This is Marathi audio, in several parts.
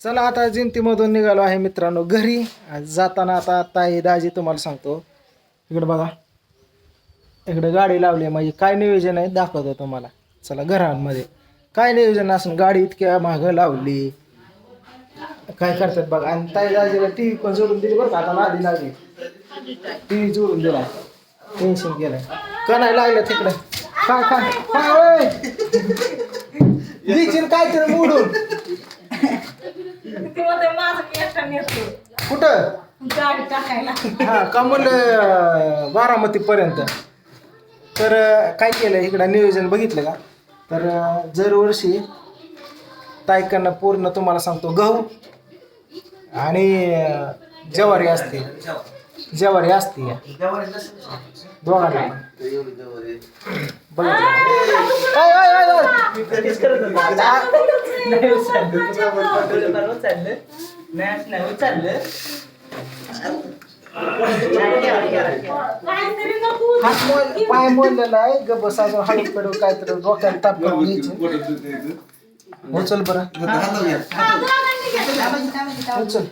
चला आता जिंतीमधून निघालो आहे मित्रांनो घरी. आज जाताना आता ताई दाजी तुम्हाला सांगतो. इकडे बघा. इकडे गाडी लावली आहे म्हणजे काय नियोजन आहे दाखवतो तुम्हाला. चला घरांमध्ये. काय नियोजन असून गाडी इतक्या मागं लावली. काय करतात बघा. आणि ताई दाजीला टी व्ही पण जोडून दिली बरं का. आता आधी लागली. टी व्ही जोडून दिला. टेन्शन गेलं का नाही लागलं तिकडे? काय काय काय काय तरी मोडून. ते म्हणते माझं मी एकटा नेतो. कुठं? गाडी टाकायला. हा का म्हणलं बारामती पर्यंत. तर अं, काय केलं इकडं नियोजन बघितलं का? तर अं, दरवर्षी तायकांना पूर्ण तुम्हाला सांगतो गहू आणि अं, ज्वारी असते. ज्वारी असते या. दोघांना पण. बघितलं ओय, ओय, ओय, ओय. काहीतरी नको हात मोल पाय मोडलेला आहे ग बस अजून हळू कडू काय तर डोक्याला ताप करून घ्यायची उचल बरं उचल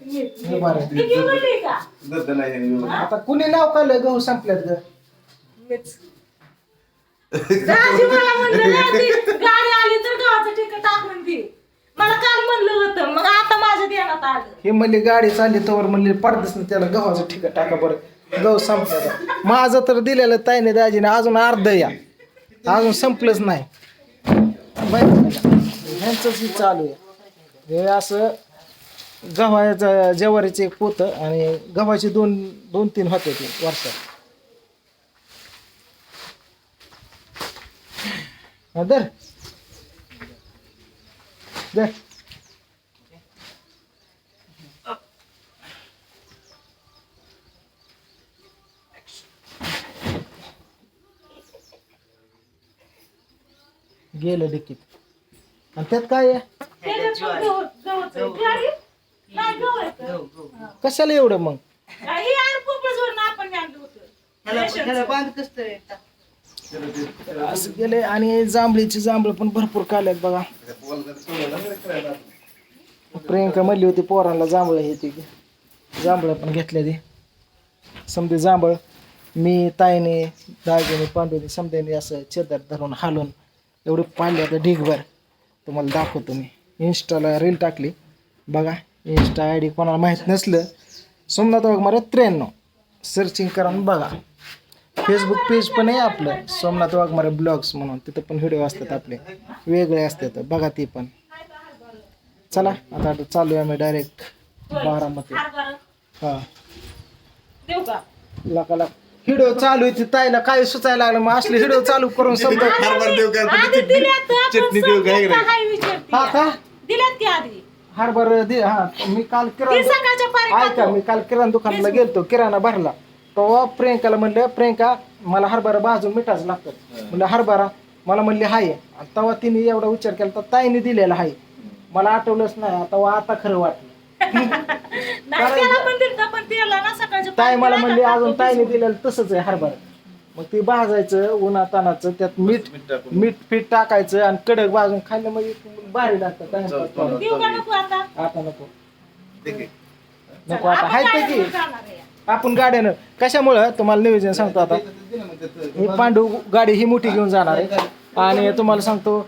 हे आता कुणी नाव काढलं गहू संपल्यात ग. दाजी मला म्हणलं ना, ती गाडी आली तर गावाचं तिकीट टाकून दे. मला काल म्हणलं होतं मग आता माझ्या ध्यानात आलं. हे म्हणले गाडी चालली तवर म्हणले पडतच ना त्याला गव्हाचं ठिकाण टाका बरं. गहू संपल्यात माझं तर दिलेलं ताईने दाजीने अजून अर्ध या. अजून संपलंच नाही? ह्यांचंच ही चालू आहे. हे असं गव्हाचं जवारीचं एक पोतं आणि गव्हाचे दोन दोन तीन होते ते वर्षात. दर दर गेलं डिकीत आणि त्यात काय आहे? त्याच्यात पण? नाही? कशाला एवढं मग? हा, यार पोपळजवळनं आपण आणलं होतं. असं गेले आणि जांभळीची जांभळं पण भरपूर काढल्यात बघा. प्रियंका म्हणली होती पोरांना जांभळं हे ती जांभळं पण घेतल्या ते. समजे जांभळ मी ताईने दाजीने पांडूने समजेने असं चेदर धरून हालून एवढे पाडले आता ढीगभर. तुम्हाला दाखवतो मी. इन्स्टाला रील टाकली. बघा इन्स्टा आय डी कोणाला माहीत नसलं सोमनाथ वाघमारे त्र्याण्णव. सर्चिंग करा बघा. फेसबुक पेज पण आहे आपलं. सोमनाथ वाघमारे ब्लॉग्स म्हणून. तिथं पण व्हिडिओ असतात आपले. वेगळे असतात. बघा ते पण. चला आता आता चालू आहे आम्ही डायरेक्ट बारामती. हा. लाका लाक. व्हिडिओ चालू आहे ते ताईला काय सुचायला लागलं? मग असले व्हिडिओ चालू करून समजा आधी दिल्यात आपण संपल्यात का? हाय विचारते. हा का? दिल्यात की आधी. हरभर दे हा मी काल ती किराणा सकाळच्या पारी ऐका मी काल किराणा दुकानाला गेलतो किराणा भरला. तेव्हा प्रियंकाला म्हणलं प्रियंका मला हरभरा भाजून मिठाच लागतं. म्हणलं हरभरा? मला म्हणली हाय. आणि तेव्हा तिने एवढा विचार केला तर ताईने दिलेला हाय. मला आठवलंच नाही तेव्हा आता खरं वाटलं. नाही त्याला पण दिलं पण त्याला ना सकाळच्या ताई मला दिला म्हणली अजून ताईने दिलेलं तसंच आहे हरभरा. मग ते भाजायचं उन्हा तानाचं त्यात मीठ मीठ पीठ टाकायचं आणि कडक भाजून खाल्लं म्हणजे भारी लागतं काय देऊ का नको आता? आता नको. नको आता. हाय ते की जाणार आहे. आपण गाड्यानं कशामुळं? तुम्हाला नियोजन सांगतो आता. ही पांडू गाडी ही मोठी घेऊन जाणार आहे. आणि तुम्हाला सांगतो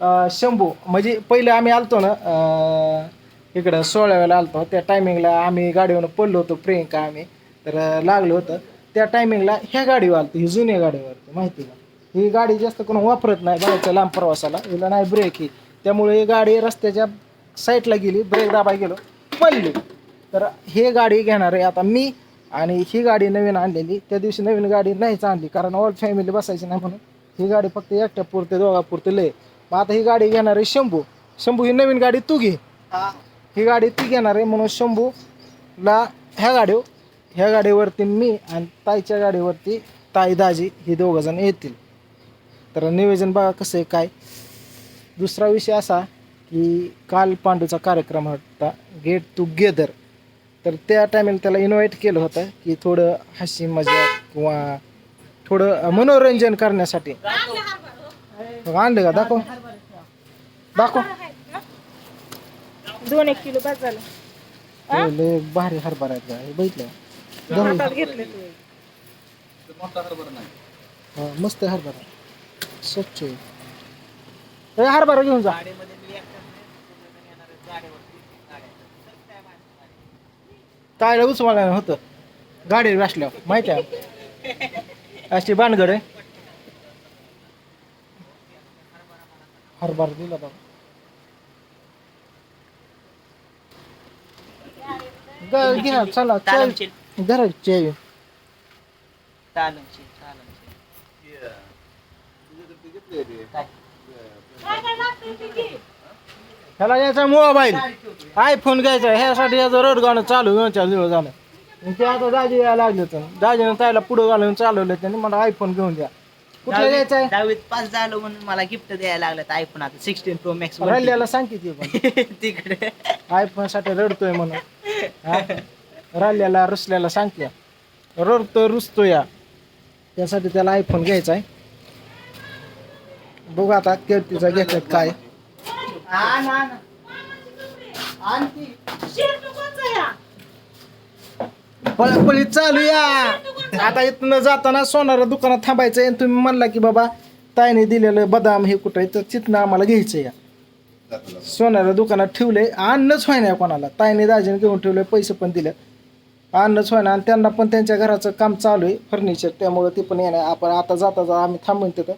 अं, शंभू. म्हणजे पहिले आम्ही आलतो ना अं, इकडं सोळाव्याला आलो आलतो. त्या टायमिंगला आम्ही गाडीवर पडलो होतो प्रियंका आम्ही. तर लागलं लागलो होतं. त्या टायमिंगला ह्या गाडीवर आलतो ही जुन्या गाडीवर माहिती का? ही गाडी जास्त कोण वापरत नाही बाहेरच्या लांब प्रवासाला. हिला नाही ब्रेक ही त्यामुळे ही गाडी रस्त्याच्या साईडला गेली ब्रेक दाबाय गेलो पडली. तर हे गाडी घेणार आहे आता मी आणि ही गाडी नवीन आणलेली. त्या दिवशी नवीन गाडी नाहीच आणली कारण ऑल फॅमिली बसायची नाही म्हणून. ही गाडी फक्त एकट्या पुरते लय. मग आता ही गाडी घेणार आहे शंभू. शंभू ही नवीन गाडी तू घे. ही गाडी ती घेणार आहे म्हणून शंभूला ह्या गाडीव ह्या गाडीवरती मी आणि ताईच्या गाडीवरती ताई दाजी हे दोघंजण येतील. तर नियोजन बघा कसं आहे काय? दुसरा विषय असा की काल पांडूचा कार्यक्रम होता गेट टुगेदर तर त्या टायमाला त्याला इन्व्हाइट केलं होतं की थोडं हसी मजा किंवा थोडं मनोरंजन करण्यासाठी. आणलं का दाखव. दाखव. दोन एक किलो बस झालं. हे लय भारी हरभरा आहेत का हे बघितलं? धर. हातात घेतले तू. हा, मस्त आहे हरभरा. स्वच्छ आहे. हे हरभरा घेऊन जा. काय उचवायला होतं. गाडीवर बसल्यावर माहिती आहे? अशी बाणगड आहे. हरभरा दिला बाबा. घ्या चला चल. काय ते घे. ह्याला यायचा मोबाईल. आयफोन घ्यायचा ह्यासाठी याचं रोड गाणं चालू दोनच्या दिवस झालं. मग ते आता दाजी यायला लागले तर दाजीनं त्याला पुढं घालून चालवलं त्यांनी मला आयफोन घेऊन द्या. कुठला घ्यायचा आहे दहावीत पास झालो म्हणून मला गिफ्ट द्यायला लागलं आयफोन आता सिक्स्टीन प्रो मॅक्स राहिल्याला सांग किती पण. तिकडे. आयफोनसाठी रडतोय म्हणून. हा? राहिल्याला रुसल्याला सांगते रडतोय रुसतोय या. त्यासाठी त्याला आयफोन घ्यायचा आहे. बघू आता तिचा घेतात काय? पळपळी चालू या. आता इथनं जाताना सोनारा दुकानात थांबायचं आणि तुम्ही म्हणला की बाबा ताईने दिलेलं बदाम हे कुठं आहे तर तिथनं आम्हाला घ्यायचं या. सोनारा दुकानात ठेवले अन्नच व्हाय कोणाला. ताईने दाजीने घेऊन ठेवले पैसे पण दिले अन्नच व्हाय ना आणि त्यांना पण त्यांच्या घराचं काम चालू आहे फर्निचर त्यामुळं ते पण येणार. आपण आता जाता जाता आम्ही थांबून तिथं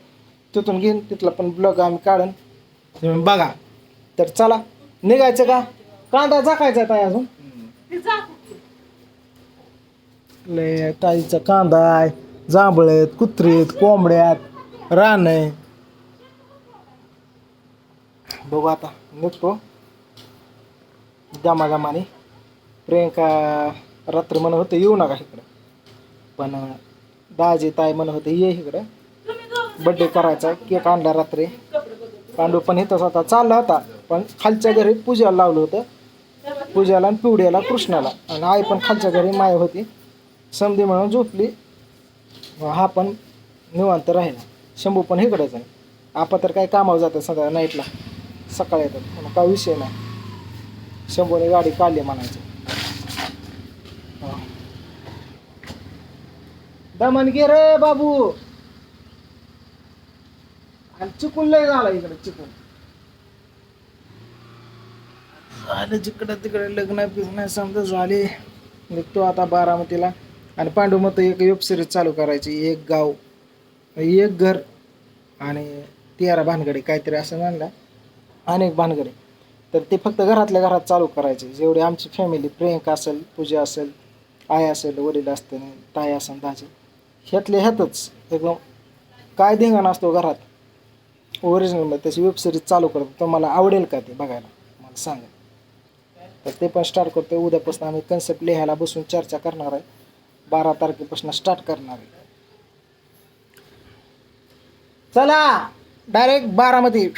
तिथून घेईन तिथला पण ब्लॉग आम्ही काढन. तुम्ही बघा. तर चला निघायचं का? कांदा जाकायचा ताई अजून? आपले काहीचा लय कांदा आहे जांभळ आहेत कुत्री आहेत कोंबड्या आहेत रान आहे बघू आता निघतो. जमाजमाने. प्रियंका रात्री म्हणत होते येऊ नका इकडं. पण दाजी ताई म्हणत होते ये इकडं. बड्डे करायचा केक आणला रात्री. पांडू पण इथंच होता चालला होता. पण खालच्या घरी पूजाला लावलं होतं. पूजाला आणि पिवड्याला कृष्णाला. आणि आई पण खालच्या घरी माय होती. समधी म्हणून झोपली. हा पण निवांत राहिला. शंभू पण इकडेच आहे. आपा तर काय कामावर जातात सगळ्या नाईटला सकाळी येतात. म्हणून काय विषय नाही. शंभूने गाडी काढली म्हणायचं. दमन गे रे बाबू. आणि चिकून लय झाला इकडे चिकून. झालं जिकडं तिकडे लग्न बिग्न समजा झाले. निघतो आता बारामतीला. आणि पांडुमत एक वेबसिरीज चालू करायची एक गाव एक घर आणि तेरा भानगडे काहीतरी असं म्हणला. अनेक भानगडे. तर ते फक्त घरातल्या घरात चालू करायचे. जेवढी आमची फॅमिली प्रियंका असेल पूजा असेल आई असेल वडील असतील ताई असेल दाजी ह्यातले ह्यातच एकदम काय देंगण असतो घरात? ओरिजिनल त्याची वेबसिरीज चालू करतो. तर मला आवडेल का ते बघायला? मला सांगा. तर ते पण स्टार्ट करतो उद्यापासून आम्ही कन्सेप्ट लिहायला बसून चर्चा करणार आहे. बारा तारखेपासून स्टार्ट करणार आहे. चला डायरेक्ट बारामध्ये.